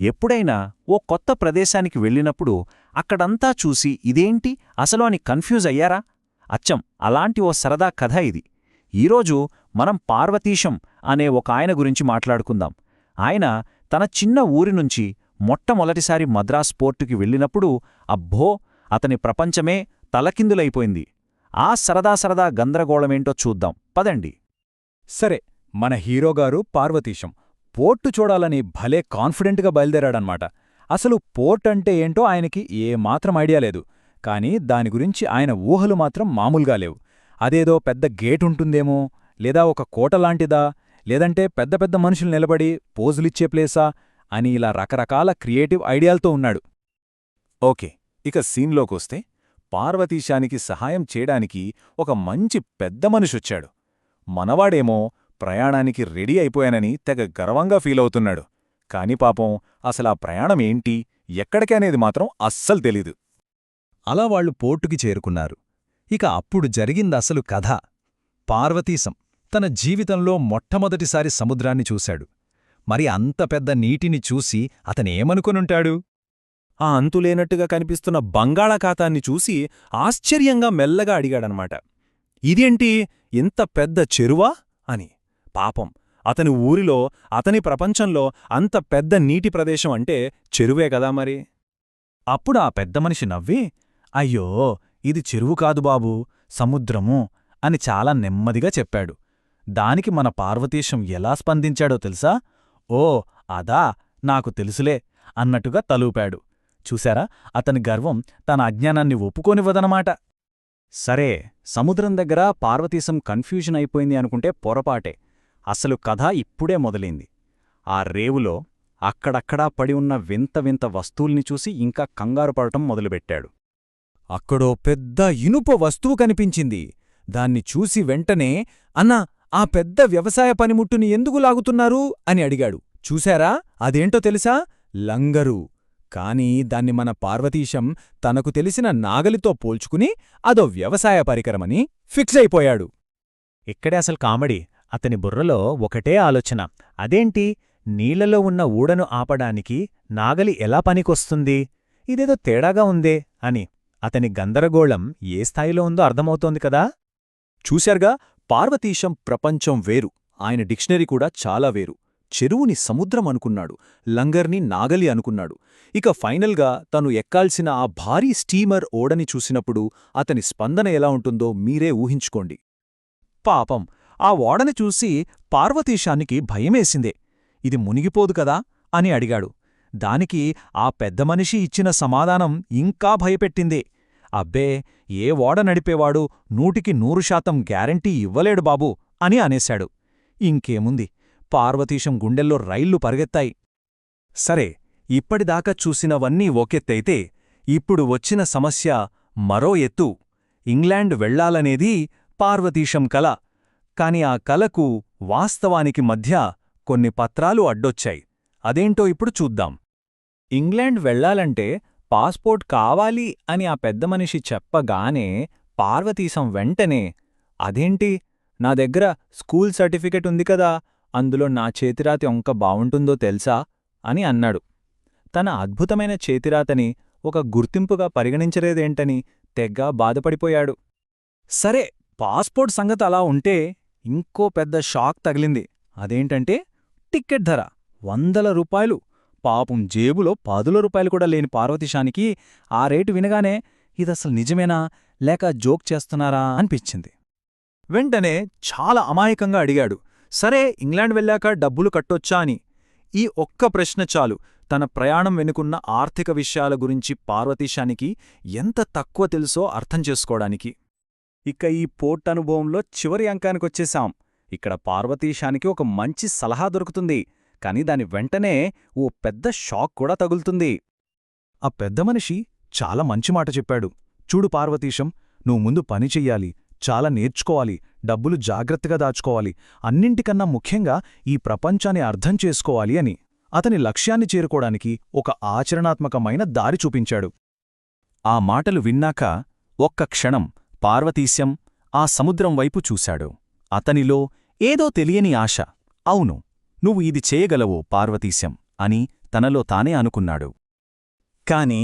ఎప్పుడైనా ఓ కొత్త ప్రదేశానికి వెళ్ళినప్పుడు అక్కడంతా చూసి ఇదేంటి? అసలు అని కన్ఫ్యూజ్ అయ్యారా? అచ్చం! అలాంటి ఓ సరదా కథ ఇది. ఈరోజు మనం పార్వతీశం అనే ఒక ఆయన గురించి మాట్లాడుకుందాం. ఆయన తన చిన్న ఊరి నుంచి మొట్టమొదటిసారి మద్రాస్ పోర్టుకి వెళ్ళినప్పుడు అబ్బో! అతని ప్రపంచమే తలకిందులైపోయింది. ఆ సరదా సరదా గందరగోళమేంటో చూద్దాం. పదండి. సరే మన హీరోగారు పార్వతీశం. పోర్టు చూడాలని భలే కాన్ఫిడెంట్గా బయలుదేరాడనమాట. అసలు పోర్ట్ అంటే ఏంటో ఆయనకి ఏమాత్రం ఐడియా లేదు. కాని దాని గురించి ఆయన ఊహలు మాత్రం మామూలుగా లేవు. అదేదో పెద్ద గేటుంటుందేమో లేదా ఒక కోటలాంటిదా లేదంటే పెద్ద పెద్ద మనుషులు నిలబడి పోజులిచ్చే ప్లేసా అని ఇలా రకరకాల క్రియేటివ్ ఐడియాలతో ఉన్నాడు. ఓకే ఇక సీన్లోకొస్తే పార్వతీశానికి సహాయం చేయడానికి ఒక మంచి పెద్ద మనిషొచ్చాడు. మనవాడేమో ప్రయాణానికి రెడీ అయిపోయానని తెగ గర్వంగా ఫీలవుతున్నాడు కాని పాపం అసలా ప్రయాణం ఏంటి ఎక్కడికి అనేది మాత్రం అస్సలు తెలీదు. అలా వాళ్ళు పోర్టుకి చేరుకున్నారు. ఇక అప్పుడు జరిగిందసలు కథ. పార్వతీశం తన జీవితంలో మొట్టమొదటిసారి సముద్రాన్ని చూశాడు. మరి అంత పెద్ద నీటిని చూసి అతనేమనుకొనుంటాడు? ఆ అంతులేనట్టుగా కనిపిస్తున్న బంగాళాఖాతాన్ని చూసి ఆశ్చర్యంగా మెల్లగా అడిగాడనమాట. ఇదేంటి ఇంత పెద్ద చెరువా? అని. పాపం. అతని ఊరిలో అతని ప్రపంచంలో అంత పెద్ద నీటి ప్రదేశం అంటే చెరువే కదా మరి? అప్పుడు ఆ పెద్ద మనిషి నవ్వి అయ్యో ఇది చెరువు కాదు బాబూ సముద్రము అని చాలా నెమ్మదిగా చెప్పాడు. దానికి మన పార్వతీశం ఎలా స్పందించాడో తెలుసా? ఓ అదా నాకు తెలుసులే అన్నట్టుగా తలూపాడు. చూశారా? అతని గర్వం తన అజ్ఞానాన్ని ఒప్పుకోనివ్వదనమాట సరే సముద్రం దగ్గర పార్వతీశం కన్ఫ్యూజన్ అయిపోయింది అనుకుంటే పొరపాటే. అసలు కథ ఇప్పుడే మొదలైంది. ఆ రేవులో అక్కడక్కడా పడి ఉన్న వింత వింత వస్తువుల్ని చూసి ఇంకా కంగారు పడటం మొదలుపెట్టాడు. అక్కడో పెద్ద ఇనుప వస్తువు కనిపించింది. దాన్ని చూసి వెంటనే అన్నా ఆ పెద్ద వ్యవసాయ పనిముట్టుని ఎందుకు లాగుతున్నారు? అని అడిగాడు. చూశారా? అదేంటో తెలుసా? లంగరు. కాని దాన్ని మన పార్వతీశం తనకు తెలిసిన నాగలితో పోల్చుకుని అదో వ్యవసాయ పరికరమని ఫిక్స్ అయిపోయాడు. ఇక్కడే అసలు కామెడీ. అతని బుర్రలో ఒకటే ఆలోచన. అదేంటి? నీళ్ళలో ఉన్న ఊడను ఆపడానికి నాగలి ఎలా పనికొస్తుంది? ఇదేదో తేడాగా ఉందే అని. అతని గందరగోళం ఏ స్థాయిలో ఉందో అర్థమవుతోంది కదా? చూశారుగా పార్వతీశం ప్రపంచం వేరు. ఆయన డిక్షనరీ కూడా చాలా వేరు. చెరువుని సముద్రం అనుకున్నాడు. లంగర్ని నాగలి అనుకున్నాడు. ఇక ఫైనల్గా తను ఎక్కాల్సిన ఆ భారీ స్టీమర్ ఓడని చూసినప్పుడు అతని స్పందన ఎలా ఉంటుందో మీరే ఊహించుకోండి. పాపం! ఆ ఓడని చూసి పార్వతీశానికి భయమేసిందే. ఇది మునిగిపోదు కదా? అని అడిగాడు. దానికి ఆ పెద్ద మనిషి ఇచ్చిన సమాధానం ఇంకా భయపెట్టిందే. అబ్బే ఏ ఓడ నడిపేవాడు నూటికి నూరు శాతం గ్యారంటీ ఇవ్వలేడు బాబూ అని అనేశాడు. ఇంకేముంది? పార్వతీశం గుండెల్లో రైళ్ళు పరిగెత్తాయి. సరే ఇప్పటిదాకా చూసినవన్నీ ఒకెత్తైతే ఇప్పుడు వచ్చిన సమస్య మరో ఎత్తు. ఇంగ్లాండ్ వెళ్ళాలనేది పార్వతీశం కల. కాని ఆ కలకు వాస్తవానికి మధ్య కొన్ని పత్రాలు అడ్డొచ్చాయి. అదేంటో ఇప్పుడు చూద్దాం. ఇంగ్లాండ్ వెళ్ళాలంటే పాస్పోర్ట్ కావాలి అని ఆ పెద్ద మనిషి చెప్పగానే పార్వతీశం వెంటనే అదేంటి? నా దగ్గర స్కూల్ సర్టిఫికెట్ ఉంది కదా అందులో నా చేతిరాతి ఒంక బావుంటుందో తెలుసా? అని అన్నాడు. తన అద్భుతమైన చేతిరాతని ఒక గుర్తింపుగా పరిగణించలేదేంటని తెగ్గా బాధపడిపోయాడు. సరే పాస్పోర్ట్ సంగతి అలా ఉంటే ఇంకో పెద్ద షాక్ తగిలింది. అదేంటంటే టిక్కెట్ ధర వందల రూపాయలు. పాపం జేబులో పదుల రూపాయలు కూడా లేని పార్వతీశానికి ఆ రేటు వినగానే ఇదసలు నిజమేనా? లేక జోక్ చేస్తున్నారా? అనిపించింది. వెంటనే చాలా అమాయకంగా అడిగాడు. సరే ఇంగ్లాండ్ వెళ్ళాక డబ్బులు కట్టొచ్చా అని. ఈ ఒక్క ప్రశ్న చాలు. తన ప్రయాణం వెనుకున్న ఆర్థిక విషయాల గురించి పార్వతీశానికి ఎంత తక్కువ తెలుసో అర్థం చేసుకోవడానికి. ఇక ఈ పోర్ట్ అనుభవంలో చివరి అంకానికొచ్చేశాం. ఇక్కడ పార్వతీశానికి ఒక మంచి సలహా దొరుకుతుంది. కాని దాని వెంటనే ఓ పెద్ద షాక్ కూడా తగులుతుంది. ఆ పెద్ద మనిషి చాలా మంచి మాట చెప్పాడు. చూడు పార్వతీశం నువ్వు ముందు పని చెయ్యాలి చాలా నేర్చుకోవాలి డబ్బులు జాగ్రత్తగా దాచుకోవాలి అన్నింటికన్నా ముఖ్యంగా ఈ ప్రపంచాన్ని అర్థం చేసుకోవాలి అని. అతని లక్ష్యాన్ని చేరుకోవడానికి ఒక ఆచరణాత్మకమైన దారి చూపించాడు. ఆ మాటలు విన్నాక ఒక్క క్షణం పార్వతీశం ఆ సముద్రం వైపు చూశాడు. అతనిలో ఏదో తెలియని ఆశ. అవును నువ్వు ఇది చేయగలవో పార్వతీశం అని తనలో తానే అనుకున్నాడు. కాని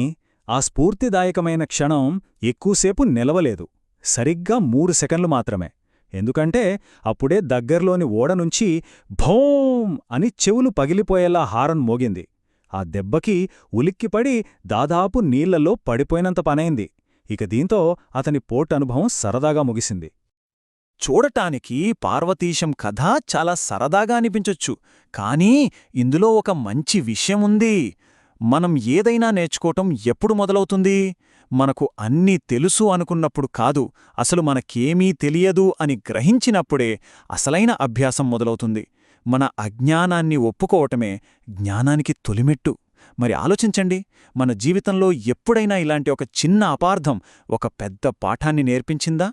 ఆ స్ఫూర్తిదాయకమైన క్షణం ఎక్కువసేపు నిలవలేదు. సరిగ్గా మూడు సెకండ్లు మాత్రమే. ఎందుకంటే అప్పుడే దగ్గర్లోని ఓడనుంచి భోం అని చెవులు పగిలిపోయేలా హారన్ మోగింది. ఆ దెబ్బకి ఉలిక్కిపడి దాదాపు నీళ్ళలో పడిపోయినంత పనైంది. ఇక దీంతో అతని పోట్ అనుభవం సరదాగా ముగిసింది. చూడటానికి పార్వతీశం కథ చాలా సరదాగా అనిపించొచ్చు. కానీ ఇందులో ఒక మంచి విషయముంది మనం ఏదైనా నేర్చుకోవటం ఎప్పుడు మొదలవుతుంది? మనకు అన్నీ తెలుసు అనుకున్నప్పుడు కాదు అసలు మనకేమీ తెలియదు అని గ్రహించినప్పుడే అసలైన అభ్యాసం మొదలవుతుంది. మన అజ్ఞానాన్ని ఒప్పుకోవటమే జ్ఞానానికి తొలిమెట్టు. మరి ఆలోచించండి మన జీవితంలో ఎప్పుడైనా ఇలాంటి ఒక చిన్న అపార్థం ఒక పెద్ద పాఠాన్ని నేర్పించిందా?